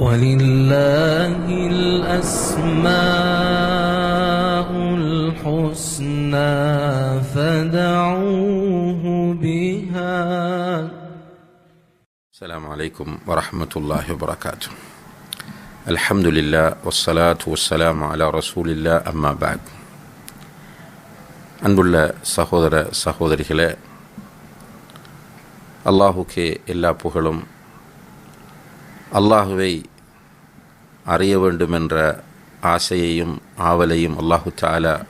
ولله الأسماء الحسنى فدعوه بها السلام عليكم ورحمة الله وبركاته الحمد لله والصلاة والسلام على رسول الله أما بعد அன்புள்ள சகோதர சகோதரிகளே அல்லாஹுக்கே எல்லா புகழும் அல்லாஹுவை அறிய வேண்டும் என்ற ஆசையையும் ஆவலையும் அல்லாஹு சாலா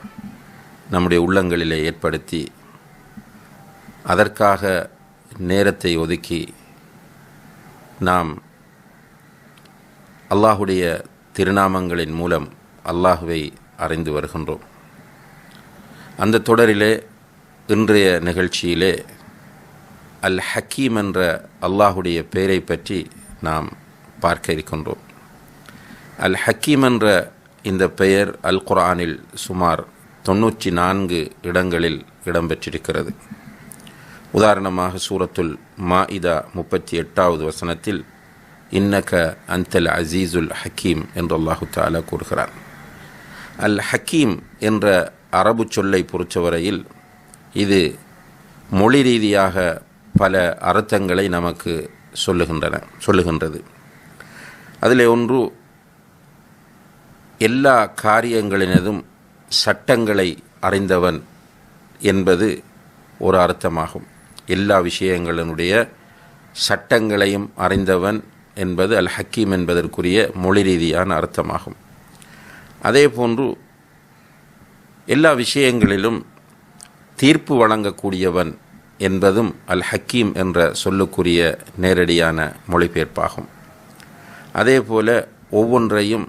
நம்முடைய உள்ளங்களிலே ஏற்படுத்தி அதற்காக நேரத்தை ஒதுக்கி நாம் அல்லாஹுடைய திருநாமங்களின் மூலம் அல்லாஹுவை அறிந்து வருகின்றோம். அந்த தொடரிலே இன்றைய நிகழ்ச்சியிலே அல் ஹக்கீம் என்ற அல்லாஹுடைய பெயரை பற்றி நாம் பார்க்க இருக்கின்றோம். அல் ஹக்கீம் என்ற இந்த பெயர் அல் குர்ஆனில் சுமார் தொண்ணூற்றி நான்கு இடங்களில் இடம்பெற்றிருக்கிறது. உதாரணமாக சூரத்துல் மாஇதா முப்பத்தி எட்டாவது வசனத்தில் இன்னக அந்தல் அசீசுல் ஹக்கீம் என்று அல்லாஹு தாலா கூறுகிறார். அல் ஹக்கீம் என்ற அரபு சொல்லை பொறுத்தவரையில் இது மொழி ரீதியாக பல அர்த்தங்களை நமக்கு சொல்லுகின்றன சொல்லுகின்றது. அதில் ஒன்று எல்லா காரியங்களினதும் சட்டங்களை அறிந்தவன் என்பது ஒரு அர்த்தமாகும். எல்லா விஷயங்களினுடைய சட்டங்களையும் அறிந்தவன் என்பது அல் ஹக்கீம் என்பதற்குரிய மொழி ரீதியான அர்த்தமாகும். அதே போன்று எல்லா விஷயங்களிலும் தீர்ப்பு வழங்கக்கூடியவன் என்பதும் அல் ஹக்கீம் என்ற சொல்லுக்குரிய நேரடியான மொழிபெயர்ப்பாகும். அதே போல ஒவ்வொன்றையும்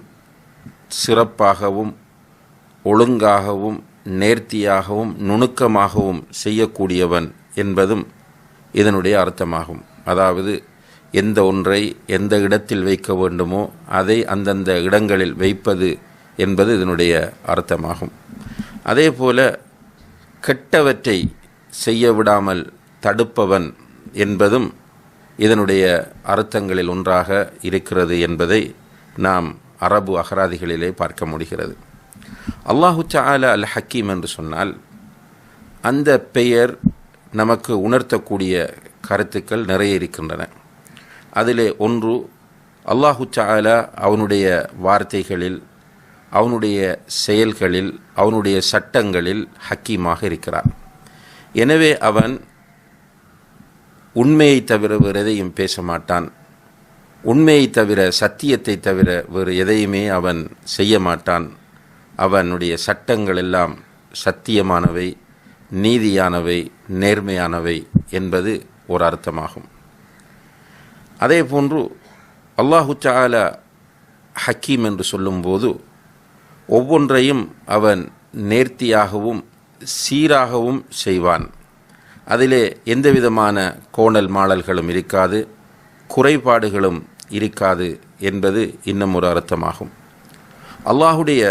சிறப்பாகவும் ஒழுங்காகவும் நேர்த்தியாகவும் நுணுக்கமாகவும் செய்யக்கூடியவன் என்பதும் இதனுடைய அர்த்தமாகும். அதாவது எந்த ஒன்றை எந்த இடத்தில் வைக்க வேண்டுமோ அதை அந்தந்த இடங்களில் வைப்பது என்பது இதனுடைய அர்த்தமாகும். அதே போல கெட்டவற்றை செய்ய விடாமல் தடுப்பவன் என்பதும் இதனுடைய அர்த்தங்களில் ஒன்றாக இருக்கிறது என்பதை நாம் அரபு அகராதிகளிலே பார்க்க முடிகிறது. அல்லாஹு சாலா அல் ஹக்கீம் என்று சொன்னால் அந்த பெயர் நமக்கு உணர்த்தக்கூடிய கருத்துக்கள் நிறைய இருக்கின்றன. அதிலே ஒன்று அல்லாஹு சாலா அவனுடைய வார்த்தைகளில் அவனுடைய செயல்களில் அவனுடைய சட்டங்களில் ஹக்கீமாக இருக்கிறான். எனவே அவன் உண்மையை தவிர வேறு எதையும் பேச மாட்டான். உண்மையை தவிர சத்தியத்தை தவிர வேறு எதையுமே அவன் செய்ய மாட்டான். அவனுடைய சட்டங்கள் எல்லாம் சத்தியமானவை நீதியானவை நேர்மையானவை என்பது ஒரு அர்த்தமாகும். அதே போன்று அல்லாஹு சாலா ஹக்கீம் என்று சொல்லும்போது ஒவ்வொன்றையும் அவன் நேர்த்தியாகவும் சீராகவும் செய்வான். அதிலே எந்த விதமான கோணல் மாடல்களும் இருக்காது குறைபாடுகளும் இருக்காது என்பது இன்னும் ஒரு அர்த்தமாகும். அல்லாஹுடைய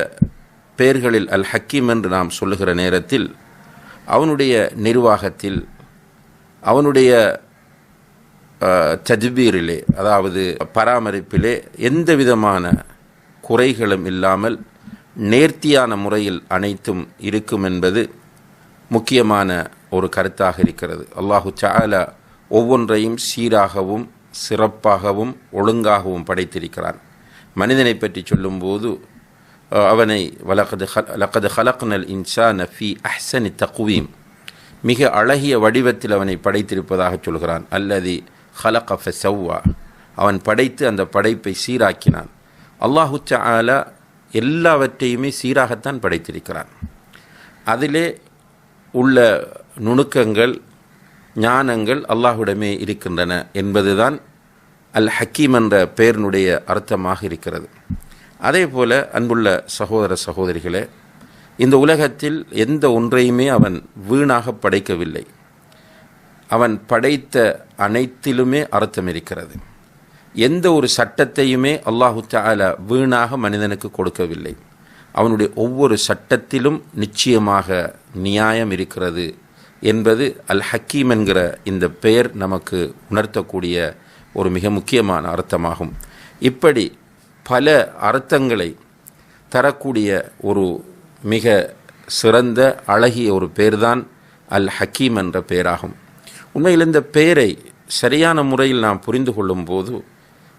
பெயர்களில் அல் ஹக்கீம் என்று நாம் சொல்லுகிற நேரத்தில் அவனுடைய நிர்வாகத்தில் அவனுடைய தஜ்பீரிலே அதாவது பராமரிப்பிலே எந்த விதமான குறைகளும் இல்லாமல் நேர்த்தியான முறையில் அனைத்தும் இருக்கும் என்பது முக்கியமான ஒரு கருத்தாக இருக்கிறது. அல்லாஹு சாலா ஒவ்வொன்றையும் சீராகவும் சிறப்பாகவும் ஒழுங்காகவும் படைத்திருக்கிறான். மனிதனை பற்றி சொல்லும்போது அவனை வலகது லக்கது ஹலக்னல் இன்சா நஃபி அஹ்சனி தக்குவீம் மிக அழகிய வடிவத்தில் அவனை படைத்திருப்பதாக சொல்கிறான். அல்லது ஹலக் ஹலக ஃபெசவ்வா அவன் படைத்து அந்த படைப்பை சீராக்கினான். அல்லாஹு ஆலா எல்லாவற்றையுமே சீராகத்தான் படைத்திருக்கிறான். அதிலே உள்ள நுணுக்கங்கள் ஞானங்கள் அல்லாஹுடமே இருக்கின்றன என்பதுதான் அல் ஹக்கீம் என்ற பெயரினுடைய அர்த்தமாக இருக்கிறது. அதே போல அன்புள்ள சகோதர சகோதரிகளே இந்த உலகத்தில் எந்த ஒன்றையுமே அவன் வீணாக படைக்கவில்லை. அவன் படைத்த அனைத்திலுமே அர்த்தம் இருக்கிறது. எந்த ஒரு சட்டத்தையுமே அல்லாஹு தாலா வீணாக மனிதனுக்கு கொடுக்கவில்லை. அவனுடைய ஒவ்வொரு சட்டத்திலும் நிச்சயமாக நியாயம் இருக்கிறது என்பது அல் ஹக்கீம் என்கிற இந்த பெயர் நமக்கு உணர்த்தக்கூடிய ஒரு மிக முக்கியமான அர்த்தமாகும். இப்படி பல அர்த்தங்களை தரக்கூடிய ஒரு மிக சிறந்த அழகிய ஒரு பெயர்தான் அல் ஹக்கீம் என்ற பெயராகும். உண்மையில் இந்த பெயரை சரியான முறையில் நாம் புரிந்து கொள்ளும் போது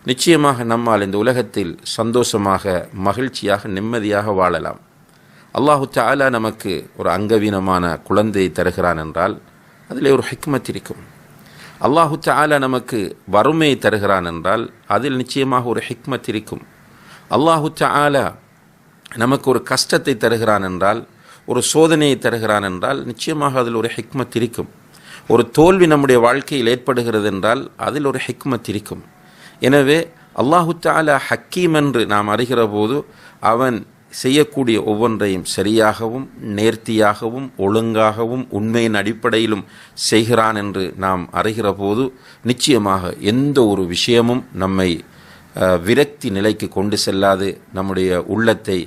நிச்சயமாக நம்மால் இந்த உலகத்தில் சந்தோஷமாக மகிழ்ச்சியாக நிம்மதியாக வாழலாம். அல்லாஹு தாலா நமக்கு ஒரு அங்கவீனமான குழந்தையை தருகிறான் என்றால் அதிலே ஒரு ஹிக்மத் இருக்கும். அல்லாஹு தாலா நமக்கு வறுமையை தருகிறான் என்றால் அதில் நிச்சயமாக ஒரு ஹிக்மத் இருக்கும். அல்லாஹு தாலா நமக்கு ஒரு கஷ்டத்தை தருகிறான் என்றால் ஒரு சோதனையை தருகிறான் என்றால் நிச்சயமாக அதில் ஒரு ஹிக்மத் இருக்கும். ஒரு தோல்வி நம்முடைய வாழ்க்கையில் ஏற்படுகிறது என்றால் அதில் ஒரு ஹிக்மத் இருக்கும். எனவே அல்லாஹு தாலா ஹக்கீம் என்று நாம் அறிகிற போது அவன் செய்யக்கூடிய ஒவ்வொன்றையும் சரியாகவும் நேர்த்தியாகவும் ஒழுங்காகவும் உண்மையின் அடிப்படையிலும் செய்கிறான் என்று நாம் அறிகிற போது நிச்சயமாக எந்த ஒரு விஷயமும் நம்மை விரக்தி நிலைக்கு கொண்டு செல்லாது நம்முடைய உள்ளத்தை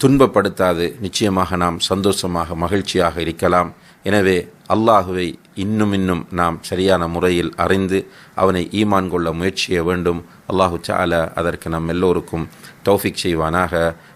துன்பப்படுத்தாது. நிச்சயமாக நாம் சந்தோஷமாக மகிழ்ச்சியாக இருக்கலாம். எனவே அல்லாஹுவை இன்னும் இன்னும் நாம் சரியான முறையில் அறிந்து அவனை ஈமான் கொள்ள முயற்சிய வேண்டும். அல்லாஹு சால அதற்கு நம் எல்லோருக்கும் தௌஃபிக் செய்வானாக.